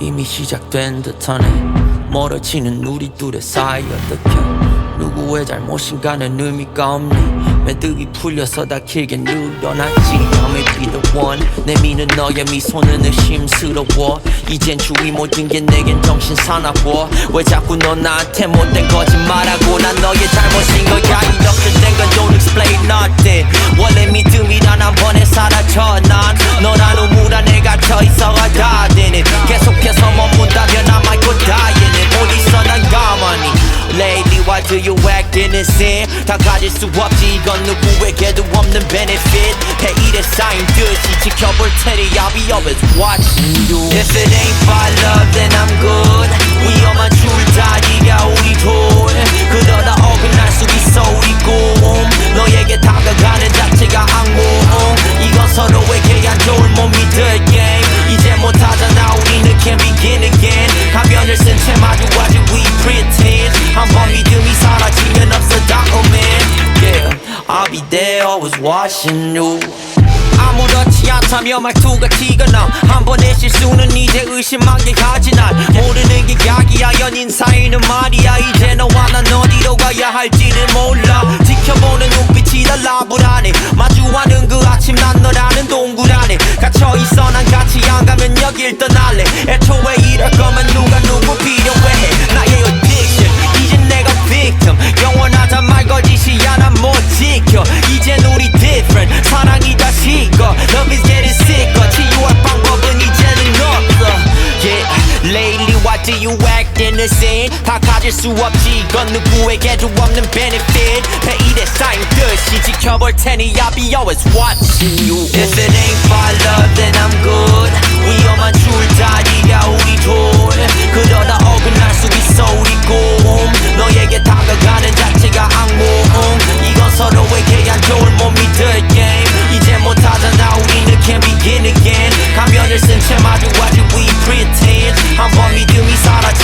이미 시작된 듯하네. 멀어지는 우리 둘의 사이 어떻게 누구의 잘못인가는 의미가 없네. 매듭이 풀려서 다 길게 늘어났지. I'm be the one 내미는 너의 미소는 의심스러워. 이젠 주위 모든 게 내겐 정신 사나워. 왜 자꾸 넌 나한테 못된 거짓말하고 난 너의 잘못인 거야 Lately why do you act innocent 다 가질 수 없지 이건 누구에게도 없는 benefit 해일에 쌓인 듯이 지켜볼 테니 I'll be always watching you If it ain't for love I'll be there always watching you. 아무렇지 않다며 말투가 티가 나한 번의 실수는 이제 의심하게 하지 날. 모르는 게 약이야 연인 사이는 말이야. 이제 너와 난 어디로 가야 할지를 몰라. 지켜보는 눈빛이 달라 불안해 마주하는 그 아침 난 너라는 동굴 안에. 갇혀있어 난 같이 안 가면 여길 떠날래. 애초에 이럴 거면 누가 누구 Lately why do you act innocent 다 가질 수 없지 이건 누구에게도 없는 benefit 매일에 쌓인 듯이 지켜볼 테니 I'll be always watching you If it ain't for love then I'm good 한번 믿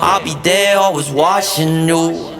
I'll be there always watching you.